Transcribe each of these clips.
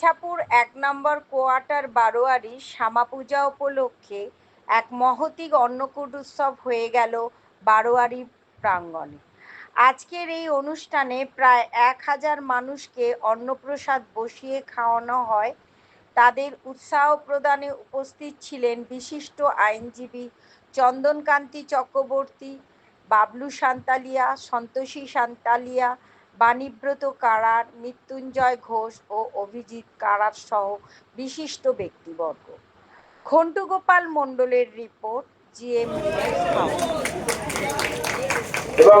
ইছাপুর এক নম্বর কোয়ার্টার বারোয়ারি শ্যামাপূজা উপলক্ষে এক মহতি অন্নকূট উৎসব হয়ে গেল বারোয়ারি প্রাঙ্গণে। আজকের এই অনুষ্ঠানে প্রায় এক হাজার মানুষকে অন্নপ্রসাদ বসিয়ে খাওয়ানো হয়। তাদের উৎসাহ প্রদানে উপস্থিত ছিলেন বিশিষ্ট আইনজীবী চন্দনকান্তি চক্রবর্তী, বাবলু সান্তালিয়া, সন্তোষী সান্তালিয়া বাণীব্রত কারার, মৃত্যুঞ্জয় ঘোষ ও অভিজিৎ কারার সহ বিশিষ্ট ব্যক্তিবর্গ। খন্টুগোপাল মণ্ডলের রিপোর্ট, জিএম এবং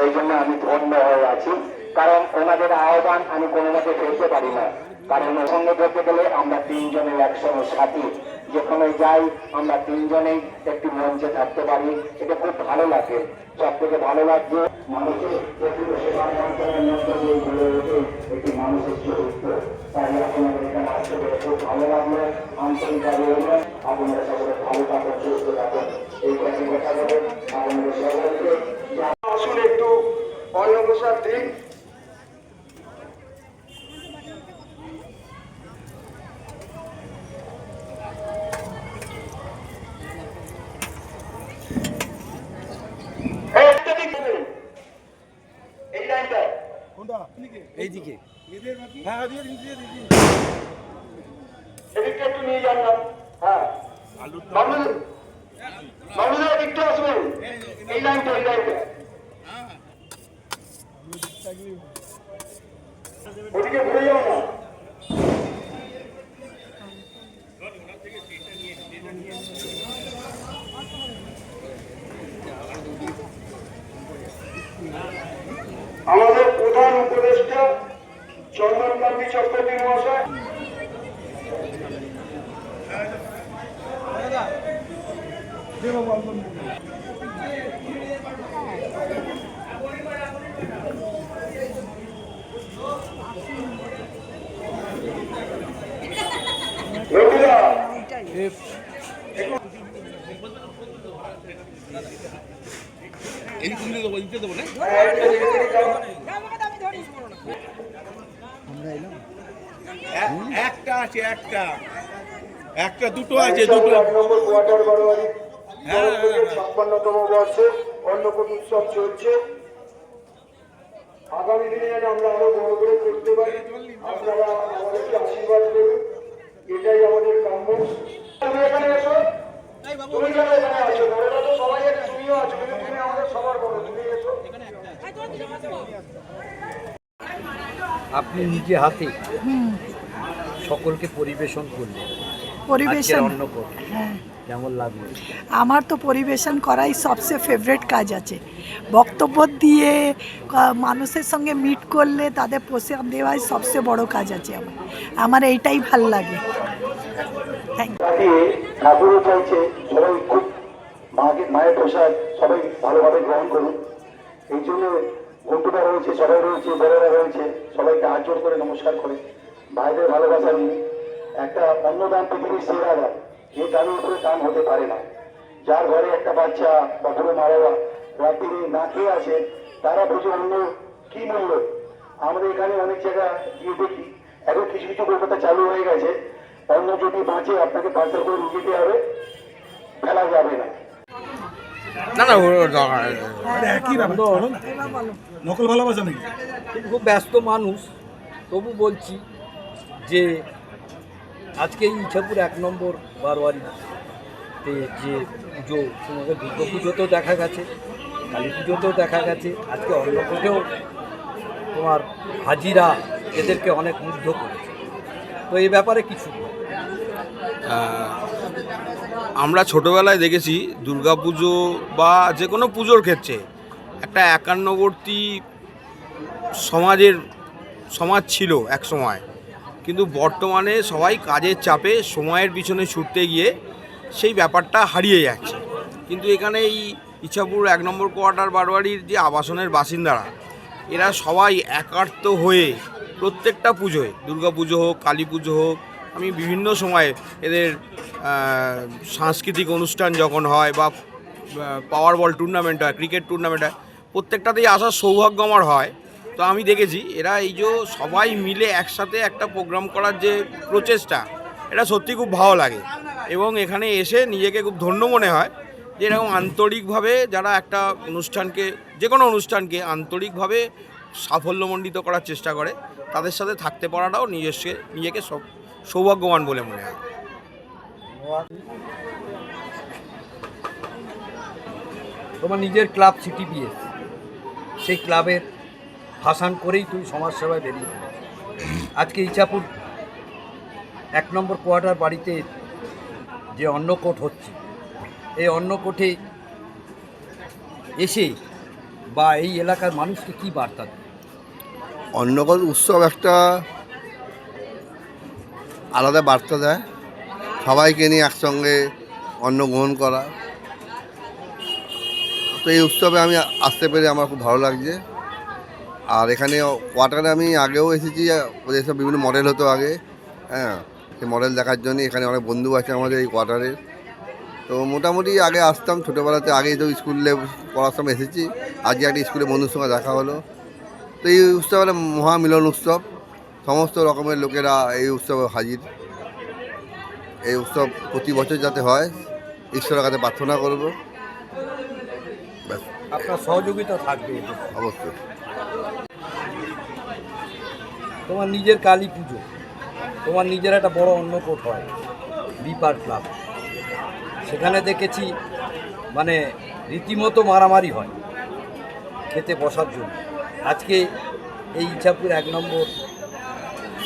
সেই জন্য আমি ধন্য হয়ে আছি। কারণ ওনাদের আহ্বান আমি কোনো মতে ফেলতে পারি না। কারণ সঙ্গে ধরতে গেলে আমরা তিনজনের একসঙ্গে সাথী। যেখানে যাই, আমরা তিনজনেই একটি মঞ্চে থাকতে পারি। এটা খুব ভালো লাগে। সব থেকে ভালো লাগছে, মানুষের আপনারা সকলে ভালো থাকুন, সুস্থ থাকুন। এই কাছে দেখা যাবে। আপনাদের একটু লাইনটা এইদিকে। হ্যাঁ দিয়ে দিন দিয়ে দিন এদিকটা একটু নিয়ে যান না হ্যাঁ বাবলু বাবলুদা এদিকটা আসবেন এই লাইনটা এই লাইনটা। আমাদের প্রধান উপদেষ্টা চন্দনকান্তি চক্রবর্তী মহাশয়। রঘুদা এই দিকে দেবো দিতে দেবো না এ- একটা আছে একটা। একটা দুটো আছে দুটো। বারোয়ারি হ্যাঁ, হ্যাঁ, হ্যাঁ। ছাপ্পান্নতম বর্ষে অন্নকূট উৎসব চলছে। আগামী দিনে যেন আমরা আরও বড় করে করতে পারি আপনারা আমাদেরকে আশীর্বাদ করুন। এটাই আমাদের কাম্য। তুমি এখানে এসো। তুমি কেন এখানে আছো বড়রা তো সবাই আছে তুমিও আছো কিন্তু তুমি আমাদের সবার বড় তুমি এসো। আপনি নিজে হাতে সকলকে পরিবেশন করলেন। পরিবেশন। হ্যাঁ। কেমন লাগল? আমার তো পরিবেশন করাই সবচেয়ে ফেভারেট কাজ আছে। বক্তব্য দিয়ে মানুষের সঙ্গে মিট করলে তাদের প্রসাদ দেওয়াই সবচেয়ে বড় কাজ আছে আমার। আমার এইটাই ভালো লাগে। তাকে ঠাকুরও চাইছে, সবাই খুব মাকে মায়ের প্রসাদ সবাই ভালোভাবে গ্রহণ করুন এই জন্য ঘন্টুটা রয়েছে, সবাই রয়েছে, বড়রা রয়েছে, সবাইকে জোর করে নমস্কার করে। ভাইদের ভালোবাসা নিয়ে একটা অন্নদান পৃথিবীর সেরা দান যে দানের উপরে দান হতে পারে না। যার ঘরে একটা বাচ্চা বা বুড়ো মারারা রাত্রি না খেয়ে আসে, তারা বুঝে অন্য কি মূল্য? আমাদের এখানে অনেক জায়গা গিয়ে দেখি। এখন কিছু কিছু কলকাতা চালু হয়ে গেছে। অন্য যদি বাঁচে আপনাকে পার্সেল করে নিয়ে যেতে হবে ফেলা যাবে না। না না ওর দরকার নেই। একই নকল ভালোবাসা নাকি? খুব ব্যস্ত মানুষ তবু বলছি যে আজকে এই ইছাপুর এক নম্বর বারোয়ারিতে যে পুজো তোমাকে দুর্গা পুজোতেও দেখা গেছে কালী পুজোতেও দেখা গেছে আজকে অন্নকূটেও তোমার হাজিরা এদেরকে অনেক মুগ্ধ করেছে। তো এই ব্যাপারে কিছু আমরা ছোটবেলায় দেখেছি দুর্গাপুজো বা যে কোনো পুজোর ক্ষেত্রে একটা একান্নবর্তী সমাজের, সমাজ ছিল এক সময়। কিন্তু বর্তমানে সবাই কাজের চাপে সময়ের পিছনে ছুটতে গিয়ে সেই ব্যাপারটা হারিয়ে যাচ্ছে। কিন্তু এখানে এই ইচ্ছাপুর এক নম্বর কোয়ার্টার বারোয়ারির যে আবাসনের বাসিন্দারা, এরা সবাই একার্ত হয়ে প্রত্যেকটা পুজোয়, দুর্গা পুজো হোক, কালী পুজো হোক, আমি বিভিন্ন সময়ে এদের সাংস্কৃতিক অনুষ্ঠান যখন হয় বা পাওয়ার বল টুর্নামেন্ট হয় ক্রিকেট টুর্নামেন্ট হয়, প্রত্যেকটাতেই আসার সৌভাগ্য আমার হয়। তো আমি দেখেছি, এরা এই যে সবাই মিলে একসাথে একটা প্রোগ্রাম করার যে প্রচেষ্টা, এটা সত্যি খুব ভালো লাগে। এবং এখানে এসে নিজেকে খুব ধন্য মনে হয় যে এরকম আন্তরিকভাবে যারা একটা অনুষ্ঠানকে যে কোনো অনুষ্ঠানকে আন্তরিকভাবে সাফল্যমণ্ডিত করার চেষ্টা করে তাদের সাথে থাকতে পারাটাও নিজস্ব নিজেকে সৌভাগ্যবান বলে মনে হয় তোমার নিজের ক্লাব সিটি সিটিপিএস সেই ক্লাবের ভাসান করেই তুমি সমাজসেবায় বেরিয়ে। আজকে ইচ্ছাপুর এক নম্বর কোয়ার্টার বাড়িতে যে অন্নকোট হচ্ছে, এই অন্নকোটে এসে বা এই এলাকার মানুষকে কি বার্তা দেবে? অন্নকট উৎসব একটা আলাদা বার্তা দেয়। সবাইকে নিয়ে একসঙ্গে অন্ন গ্রহণ করা। তো এই উৎসবে আমি আসতে পেরে আমার খুব ভালো লাগছে। আর এখানে কোয়ার্টারে আমি আগেও এসেছি, ওদের সব বিভিন্ন মডেল হতো আগে হ্যাঁ সেই মডেল দেখার জন্য এখানে অনেক বন্ধু আছে আমাদের এই কোয়ার্টারে তো মোটামুটি আগে আসতাম, ছোটোবেলাতে আগেই তো স্কুলে পড়ার সময় এসেছি। আজকে একটা স্কুলে বন্ধুর সঙ্গে দেখা হলো। তো এই উৎসব হলো মহামিলন উৎসব। সমস্ত রকমের লোকেরা এই উৎসবে হাজির। এই উৎসব প্রতি বছর যাতে হয় ঈশ্বরের কাছে প্রার্থনা করব। ব্যাস। আপনার সহযোগিতা থাকবে অবশ্যই। তোমার নিজের কালী পুজো। তোমার নিজের একটা বড় অন্নকোট হয় বিপার ক্লাব। সেখানে দেখেছি মানে রীতিমতো মারামারি হয় খেতে বসার জন্য। আজকে এই ইচ্ছাপুর এক নম্বর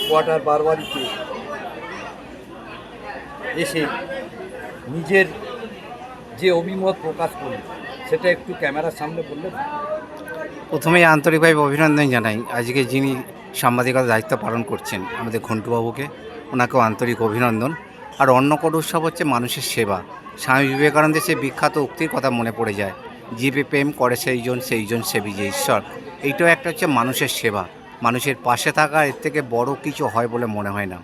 কোয়ার্টার বারবারিতে এসে নিজের যে অভিমত প্রকাশ করল, সেটা একটু ক্যামেরার সামনে বললে। প্রথমেই আন্তরিকভাবে অভিনন্দন জানাই। আজকে যিনি সাংবাদিকতার দায়িত্ব পালন করছেন আমাদের ঘন্টুবাবুকে, ওনাকেও আন্তরিক অভিনন্দন। আর অন্নকট উৎসব হচ্ছে মানুষের সেবা। স্বামী বিবেকানন্দের সে বিখ্যাত উক্তির কথা মনে পড়ে যায়, জীবে প্রেম করে সেই জন সেই জন সেবি যে ঈশ্বর। এইটাও একটা হচ্ছে মানুষের সেবা। মানুষের পাশে থাকা এর থেকে বড় কিছু হয় বলে মনে হয় না।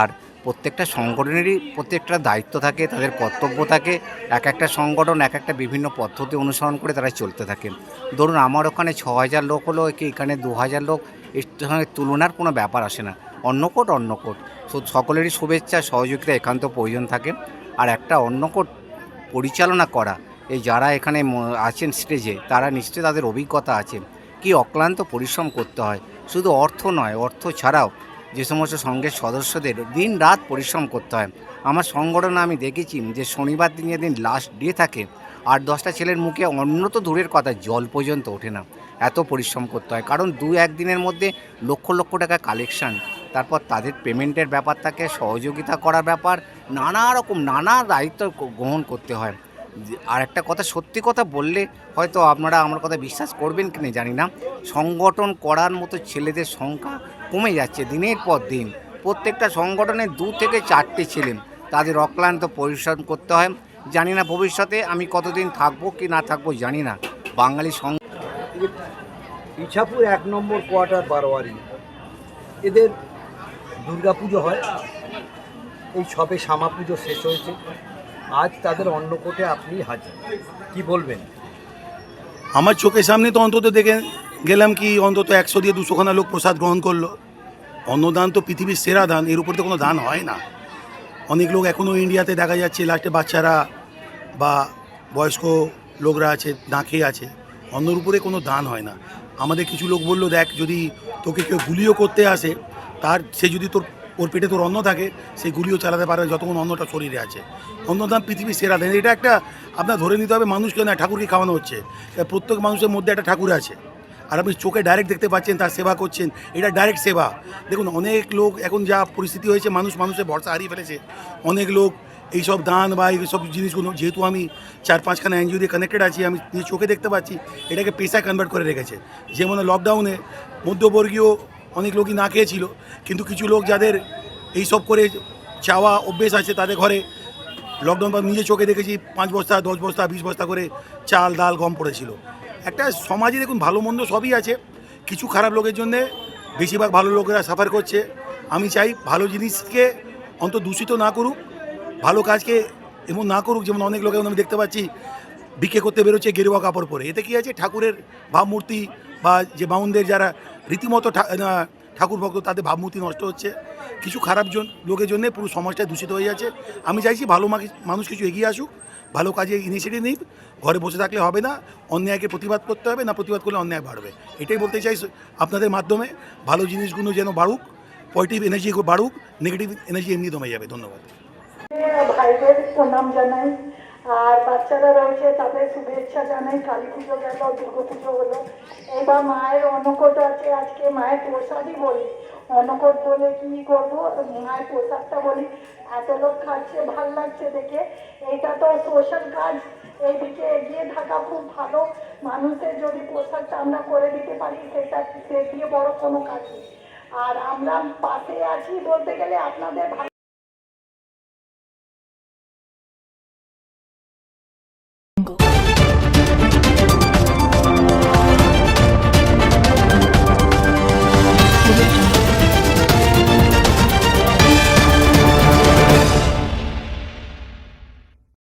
আর প্রত্যেকটা সংগঠনেরই প্রত্যেকটা দায়িত্ব থাকে, তাদের কর্তব্য থাকে এক একটা সংগঠন এক একটা বিভিন্ন পদ্ধতি অনুসরণ করে তারা চলতে থাকে। ধরুন আমার ওখানে ছ হাজার লোক হলো কি এখানে দু হাজার লোক, এর সঙ্গে তুলনার কোনো ব্যাপার আসে না। অন্নকোট অন্নকোট সকলেরই শুভেচ্ছা, সহযোগিতা একান্ত প্রয়োজন থাকে। আর একটা অন্নকোট পরিচালনা করা, এই যারা এখানে আছেন স্টেজে তারা নিশ্চয়ই তাদের অভিজ্ঞতা আছে। কি অক্লান্ত পরিশ্রম করতে হয়? শুধু অর্থ নয়, অর্থ ছাড়াও যে সমস্ত সঙ্গের সদস্যদের দিন রাত পরিশ্রম করতে হয়। আমার সংগঠনে আমি দেখেছি যে শনিবার দিন যেদিন লাস্ট ডে থাকে আট দশটা ছেলের মুখে অন্য তো দূরের কথা, জল পর্যন্ত ওঠে না। এত পরিশ্রম করতে হয়। কারণ দু একদিনের মধ্যে লক্ষ লক্ষ টাকা কালেকশান তারপর তাদের পেমেন্টের ব্যাপার থাকে, সহযোগিতা করার ব্যাপার, নানা রকম, নানা দায়িত্ব গ্রহণ করতে হয়। আর একটা কথা, সত্যি কথা বললে হয়তো আপনারা আমার কথা বিশ্বাস করবেন কি না জানি না। সংগঠন করার মতো ছেলেদের সংখ্যা কমে যাচ্ছে দিনের পর দিন। প্রত্যেকটা সংগঠনে দু থেকে চারটে ছেলে। তাদের অক্লান্ত পরিশ্রম করতে হয়। জানি না ভবিষ্যতে আমি কতদিন থাকব কি না থাকব জানি না। বাঙালি সং ইছাপুর এক নম্বর কোয়ার্টার বারোয়ারি। এদের দুর্গাপুজো হয়। এই সবে শ্যামা পুজো শেষ হয়েছে। আজ তাদের অন্নকোটে আপনি হাজির। কি বলবেন? আমার চোখের সামনে তো অন্তত দেখে গেলাম কি অন্তত একশো দিয়ে দুশোখানা লোক প্রসাদ গ্রহণ করল। অন্নদান তো পৃথিবীর সেরা দান, এর উপর তো কোনো দান হয় না। অনেক লোক এখনও ইন্ডিয়াতে দেখা যাচ্ছে, লাস্টে বাচ্চারা বা বয়স্ক লোকরা আছে না খেয়ে আছে। অন্নর উপরে কোনো দান হয় না। আমাদের কিছু লোক বলল, দেখ, যদি তোকে কেউ গুলিও করতে আসে, তার, সে যদি তোর ওর পেটে তোর অন্ন থাকে, সেই গুলিও চালাতে পারে, যতক্ষণ অন্নটা শরীরে আছে। অন্নদান পৃথিবীর সেরা দেন এটা একটা আপনার ধরে নিতে হবে, মানুষকে না ঠাকুরকে খাওয়ানো হচ্ছে। প্রত্যেক মানুষের মধ্যে একটা ঠাকুর আছে। আর আপনি চোখে ডাইরেক্ট দেখতে পাচ্ছেন, তার সেবা করছেন, এটা ডাইরেক্ট সেবা। দেখুন, অনেক লোক এখন যা পরিস্থিতি হয়েছে, মানুষ মানুষের ভরসা হারিয়ে ফেলেছে। অনেক লোক এইসব দান বা এইসব জিনিসগুলো, যেহেতু আমি চার পাঁচখানা এনজিও দিয়ে কানেক্টেড আছি, আমি চোখে দেখতে পাচ্ছি, এটাকে পেশায় কনভার্ট করে রেখেছে। যেমন লকডাউনে মধ্যবর্গীয় অনেক লোকই না খেয়েছিল কিন্তু কিছু লোক যাদের এইসব করে চাওয়া অভ্যেস আছে তাদের ঘরে লকডাউন বা নিজে চোখে দেখেছি পাঁচ বস্তা, দশ বস্তা, বিশ বস্তা করে চাল, ডাল, গম পড়েছিল। একটা সমাজে দেখুন ভালো মন্দ সবই আছে। কিছু খারাপ লোকের জন্যে বেশিরভাগ ভালো লোকেরা সাফার করছে। আমি চাই ভালো জিনিসকে অন্ত দূষিত না করুক, ভালো কাজকে এমন না করুক যেমন অনেক লোক এখন আমি দেখতে পাচ্ছি বিক্রি করতে বেরোচ্ছে গেরুয়া কাপড় পরে। এতে কী আছে? ঠাকুরের ভাবমূর্তি বা যে বাউনদের যারা রীতিমতো ঠাকুর ভক্ত তাদের ভাবমূর্তি নষ্ট হচ্ছে। কিছু খারাপ জন লোকের জন্য পুরো সমাজটা দূষিত হয়ে যাচ্ছে। আমি চাইছি ভালো মানুষ কিছু এগিয়ে আসুক, ভালো কাজে ইনিশিয়েটিভ নিক, ঘরে বসে থাকলে হবে না, অন্যায়কে প্রতিবাদ করতে হবে, না প্রতিবাদ করলে অন্যায় বাড়বে। এটাই বলতে চাই আপনাদের মাধ্যমে, ভালো জিনিসগুলো যেন বাড়ুক পজিটিভ এনার্জি বাড়ুক নেগেটিভ এনার্জি এমনি দমে যাবে। ধন্যবাদ। ভাইদের জানাই। আর বাচ্চারা রয়েছে, তাদের শুভেচ্ছা জানাই, কালী পুজো গেল, দুর্গা পুজো হলো। এবার মায়ের অন্নকট আছে, আজকে মায়ের প্রসাদই বলি। অন্নকট বলে কি করব? মায়ের প্রসাদটা বলি, এত লোক খাচ্ছে, ভালো লাগছে দেখে। এটা তো সোশ্যাল কাজ। এইদিকে এগিয়ে থাকা খুব ভালো। মানুষের যদি প্রসাদটা আমরা করে দিতে পারি, সেটা সে দিয়ে বড় কোনো কাজ নেই। আর আমরা পাশে আছি বলতে গেলে আপনাদের